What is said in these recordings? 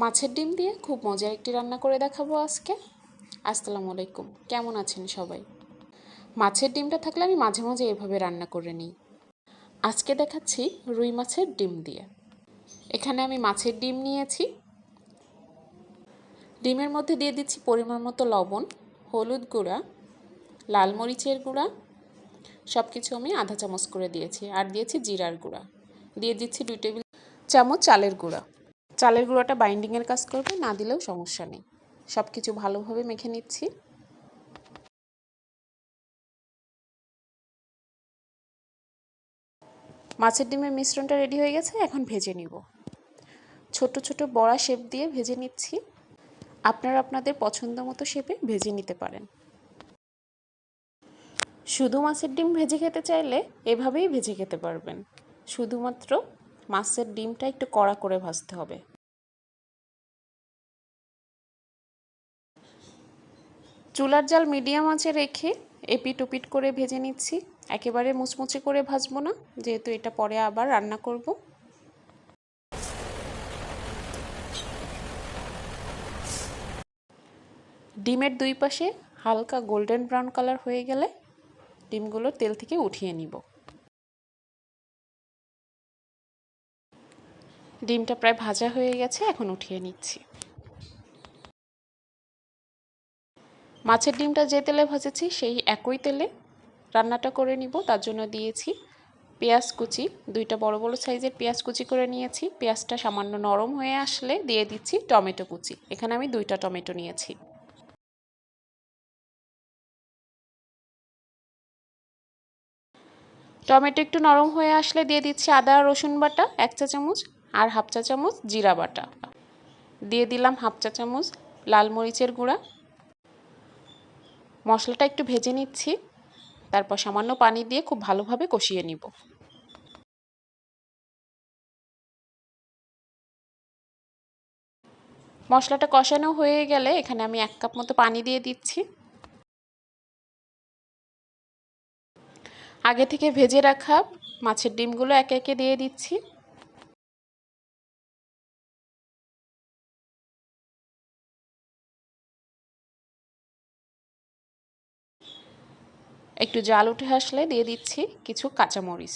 মাছের ডিম দিয়ে খুব মজার একটি রান্না করে দেখাবো আজকে। আসসালামু আলাইকুম। কেমন আছেন সবাই? মাছের ডিমটা থাকলে আমি মাঝে মাঝে এভাবে রান্না করে নিই। আজকে দেখাচ্ছি রুই মাছের ডিম দিয়ে। এখানে আমি মাছের ডিম নিয়েছি। ডিমের মধ্যে দিয়ে দিচ্ছি পরিমাণ মতো লবণ, হলুদ গুঁড়া, লাল মরিচের গুঁড়া সব কিছু আমি আধা চামচ করে দিয়েছি। আর দিয়েছি জিরার গুঁড়া। দিয়ে দিচ্ছি দুই টেবিল চামচ চালের গুঁড়া। চালের গুঁড়োটা বাইন্ডিংয়ের কাজ করবে, না দিলেও সমস্যা নেই। সব কিছু ভালোভাবে মেখে নিচ্ছি। মাছের ডিমের মিশ্রণটা রেডি হয়ে গেছে, এখন ভেজে নিব। ছোট ছোট বড়া শেপ দিয়ে ভেজে নিচ্ছি। আপনারা আপনাদের পছন্দ মতো শেপে ভেজে নিতে পারেন। শুধু মাছের ডিম ভেজে খেতে চাইলে এভাবেই ভেজে খেতে পারবেন। শুধুমাত্র মাছের ডিমটা একটু কড়া করে ভাজতে হবে। চুলার জাল মিডিয়াম আঁচে রেখে এপিট ওপিট করে ভেজে নিচ্ছি। একেবারে মুচমুচে করে ভাজবো না, যেহেতু এটা পরে আবার রান্না করব। ডিমের দুই পাশে হালকা গোল্ডেন ব্রাউন কালার হয়ে গেলে ডিমগুলো তেল থেকে উঠিয়ে নিব। ডিমটা প্রায় ভাজা হয়ে গেছে, এখন উঠিয়ে নিচ্ছি। মাছের ডিমটা যে তেলে ভাজেছি, সেই একই তেলে রান্নাটা করে নিব। তার জন্য দিয়েছি পেঁয়াজ কুচি, দুইটা বড় বড় সাইজের পেঁয়াজ কুচি করে নিয়েছি। পেঁয়াজটা সামান্য নরম হয়ে আসলে দিয়ে দিচ্ছি টমেটো কুচি। এখানে আমি দুইটা টমেটো নিয়েছি। টমেটো একটু নরম হয়ে আসলে দিয়ে দিচ্ছি আদা, রসুন বাটা, এক চা চামচ আর হাফ চা চামচ জিরা বাটা। দিয়ে দিলাম হাফ চা চামচ লাল মরিচের গুঁড়া মশলাটা একটু ভেজে নিচ্ছি। তারপর সামান্য পানি দিয়ে খুব ভালোভাবে কষিয়ে নিব। মশলাটা কষানো হয়ে গেলে এখানে আমি এক কাপ মতো পানি দিয়ে দিচ্ছি। আগে থেকে ভেজে রাখা মাছের ডিমগুলো একে একে দিয়ে দিচ্ছি। একটু জাল উঠে আসলে দিয়ে দিচ্ছি কিছু কাঁচামরিচ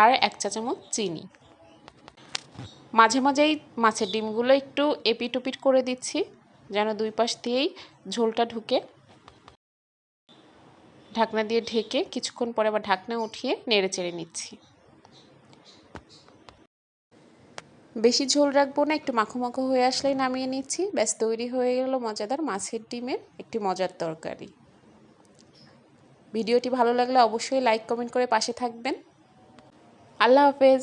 আর এক চা চামচ চিনি। মাঝে মাঝেই মাছের ডিমগুলো একটু এপিট ওপিট করে দিচ্ছি, যেন দুই পাশ দিয়েই ঝোলটা ঢুকে। ঢাকনা দিয়ে ঢেকে কিছুক্ষণ পরে আবার ঢাকনা উঠিয়ে নেড়ে চেড়ে নিচ্ছি। বেশি ঝোল রাখব না, একটু মাখো মাখো হয়ে আসলেই নামিয়ে নিচ্ছি। ব্যাস, তৈরি হয়ে গেল মজাদার মাছের ডিমের একটি মজার তরকারি। ভিডিওটি ভালো লাগলে অবশ্যই লাইক কমেন্ট করে পাশে থাকবেন। আল্লাহ হাফেজ।